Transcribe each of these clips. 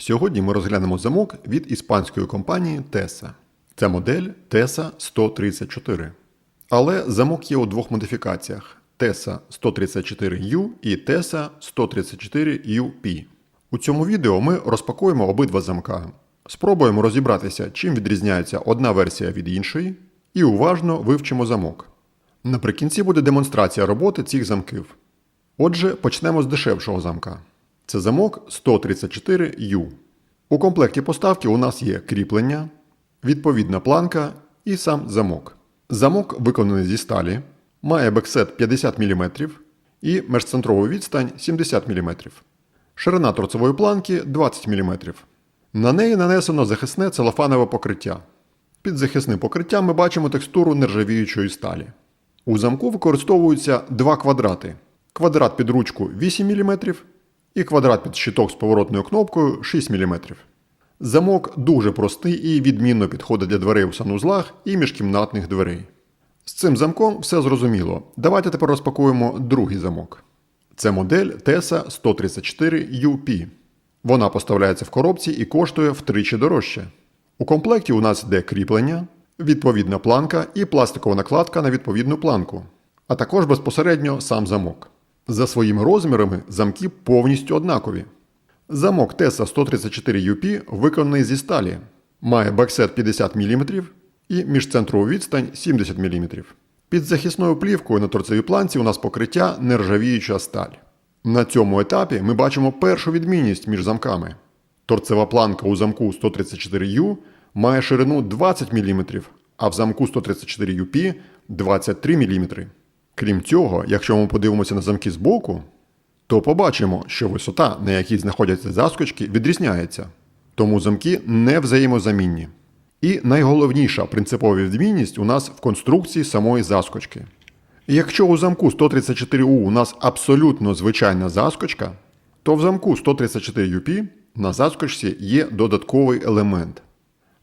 Сьогодні ми розглянемо замок від іспанської компанії Tesa. Це модель Tesa 134. Але замок є у двох модифікаціях: Tesa 134U і Tesa 134UP. У цьому відео ми розпакуємо обидва замка. Спробуємо розібратися, чим відрізняється одна версія від іншої, і уважно вивчимо замок. Наприкінці буде демонстрація роботи цих замків. Отже, почнемо з дешевшого замка. Це замок 134U. У комплекті поставки у нас є кріплення, відповідна планка і сам замок. Замок виконаний зі сталі, має бексет 50 мм і межцентрову відстань 70 мм. Ширина торцевої планки 20 мм. На неї нанесено захисне целофанове покриття. Під захисним покриттям ми бачимо текстуру нержавіючої сталі. У замку використовуються два квадрати: квадрат під ручку 8 мм і квадрат під щиток з поворотною кнопкою 6 мм. Замок дуже простий і відмінно підходить для дверей у санузлах і міжкімнатних дверей. З цим замком все зрозуміло. Давайте тепер розпакуємо другий замок. Це модель TESA 134UP. Вона поставляється в коробці і коштує втричі дорожче. У комплекті у нас йде кріплення, відповідна планка і пластикова накладка на відповідну планку, а також безпосередньо сам замок. За своїми розмірами замки повністю однакові. Замок TESA 134UP виконаний зі сталі, має баксет 50 мм і міжцентрову відстань 70 мм. Під захисною плівкою на торцевій планці у нас покриття нержавіюча сталь. На цьому етапі ми бачимо першу відмінність між замками. Торцева планка у замку 134U має ширину 20 мм, а в замку 134UP 23 мм. Крім цього, якщо ми подивимося на замки збоку, то побачимо, що висота, на якій знаходяться заскочки, відрізняється. Тому замки не взаємозамінні. І найголовніша принципова відмінність у нас в конструкції самої заскочки. Якщо у замку 134U у нас абсолютно звичайна заскочка, то в замку 134UP на заскочці є додатковий елемент.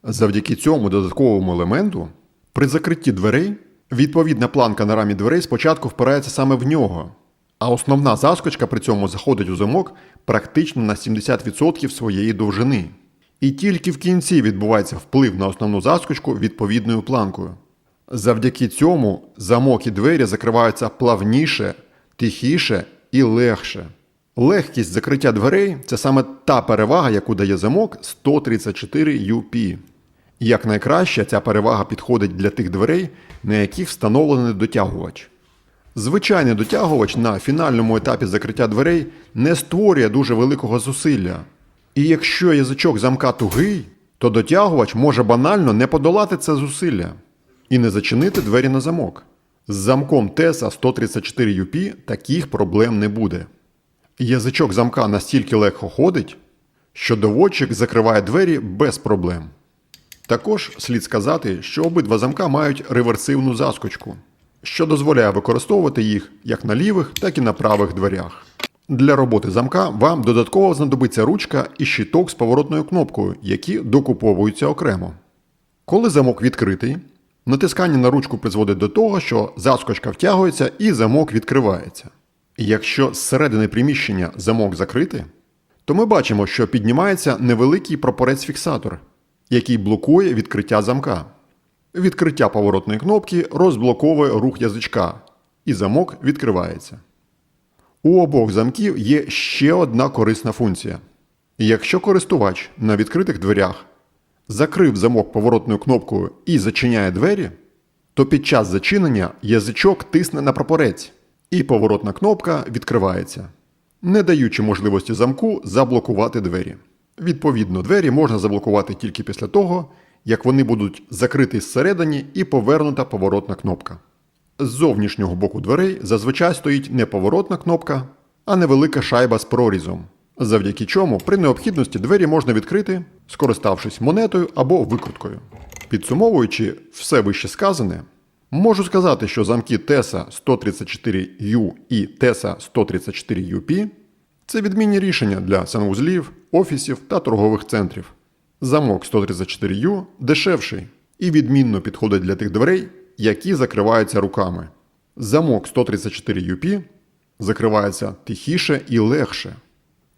Завдяки цьому додатковому елементу при закритті дверей відповідна планка на рамі дверей спочатку впирається саме в нього, а основна заскочка при цьому заходить у замок практично на 70% своєї довжини. І тільки в кінці відбувається вплив на основну заскочку відповідною планкою. Завдяки цьому замок і двері закриваються плавніше, тихіше і легше. Легкість закриття дверей це саме та перевага, яку дає замок 134 UP. Як найкраще ця перевага підходить для тих дверей, на яких встановлений дотягувач. Звичайний дотягувач на фінальному етапі закриття дверей не створює дуже великого зусилля. І якщо язичок замка тугий, то дотягувач може банально не подолати це зусилля і не зачинити двері на замок. З замком TESA 134UP таких проблем не буде. Язичок замка настільки легко ходить, що доводчик закриває двері без проблем. Також слід сказати, що обидва замка мають реверсивну заскочку, що дозволяє використовувати їх як на лівих, так і на правих дверях. Для роботи замка вам додатково знадобиться ручка і щиток з поворотною кнопкою, які докуповуються окремо. Коли замок відкритий, натискання на ручку призводить до того, що заскочка втягується і замок відкривається. Якщо зсередини приміщення замок закритий, то ми бачимо, що піднімається невеликий прапорець-фіксатор, який блокує відкриття замка. Відкриття поворотної кнопки розблоковує рух язичка, і замок відкривається. У обох замків є ще одна корисна функція. Якщо користувач на відкритих дверях закрив замок поворотною кнопкою і зачиняє двері, то під час зачинення язичок тисне на прапорець, і поворотна кнопка відкривається, не даючи можливості замку заблокувати двері. Відповідно, двері можна заблокувати тільки після того, як вони будуть закриті зсередині і повернута поворотна кнопка. З зовнішнього боку дверей зазвичай стоїть не поворотна кнопка, а невелика шайба з прорізом, завдяки чому при необхідності двері можна відкрити, скориставшись монетою або викруткою. Підсумовуючи все вище сказане, можу сказати, що замки TESA 134U і TESA 134UP це відмінні рішення для санвузлів, офісів та торгових центрів. Замок 134U дешевший і відмінно підходить для тих дверей, які закриваються руками. Замок 134UP закривається тихіше і легше.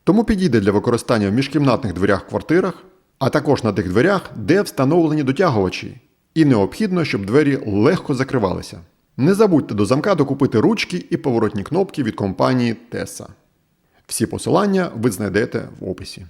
Тому підійде для використання в міжкімнатних дверях в квартирах, а також на тих дверях, де встановлені дотягувачі, і необхідно, щоб двері легко закривалися. Не забудьте до замка докупити ручки і поворотні кнопки від компанії Tesa. Всі посилання ви знайдете в описі.